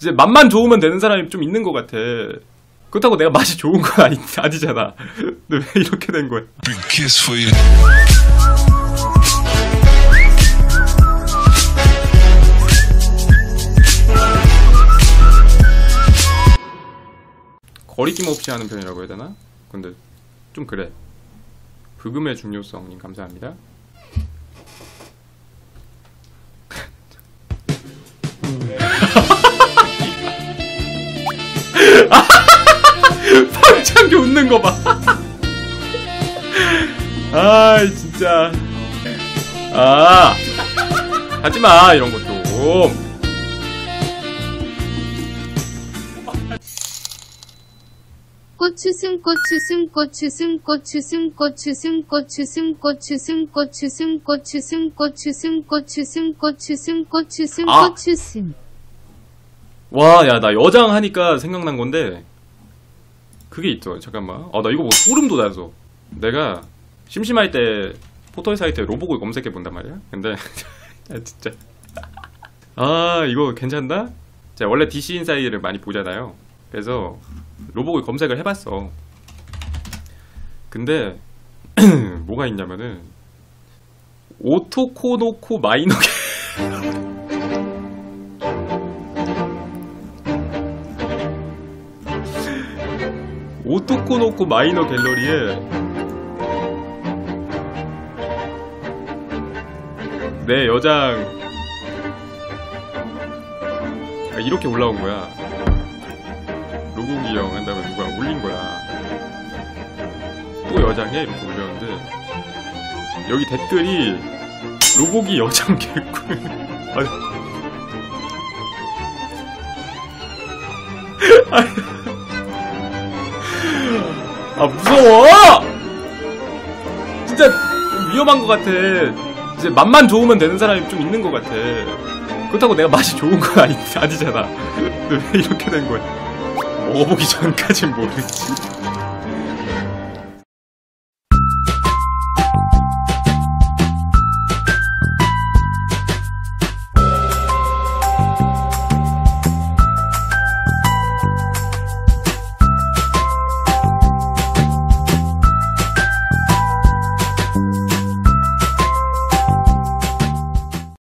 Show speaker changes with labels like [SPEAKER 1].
[SPEAKER 1] 이제 맛만 좋으면 되는 사람이 좀 있는 것 같아. 그렇다고 내가 맛이 좋은 건 아니, 아니잖아. 근데 왜 이렇게 된 거야?
[SPEAKER 2] Big kiss for you.
[SPEAKER 1] 거리낌 없이 하는 편이라고 해야 되나? 근데 좀 그래. 브금의 중요성님 감사합니다. 거 봐. 아 진짜. 아 하지 마 이런 거 좀.
[SPEAKER 3] 고추승 고추승 고추승 고추승 고추승 고추승 고추승 고추승 고추승 고추승 고추승 고추승 고추승
[SPEAKER 1] 아.
[SPEAKER 3] 고추승
[SPEAKER 1] 와, 야, 나 여장 하니까 생각난 건데, 그게 있죠. 잠깐만. 아, 나 이거 뭐 소름 돋아서. 내가 심심할 때 포털 사이트에 로보고 검색해 본단 말이야. 근데, 야, 진짜. 아, 이거 괜찮나? 제가 원래 DC 인사이드를 많이 보잖아요. 그래서 로보고 검색을 해봤어. 근데, 뭐가 있냐면은, 오토코노코 마이너게. 오토코노코 마이너 갤러리에 내 여장 아, 이렇게 올라온 거야. 로고 기 형 한다고 누가 올린 거야. 또 여장해 이렇게 올렸는데 여기 댓글이 로고기 여장 개꿀. 아니. 아 무서워! 진짜 위험한 것 같아. 이제 맛만 좋으면 되는 사람이 좀 있는 것 같아. 그렇다고 내가 맛이 좋은 건 아니, 아니잖아. 왜 이렇게 된 거야? 먹어보기 전까진 모르지.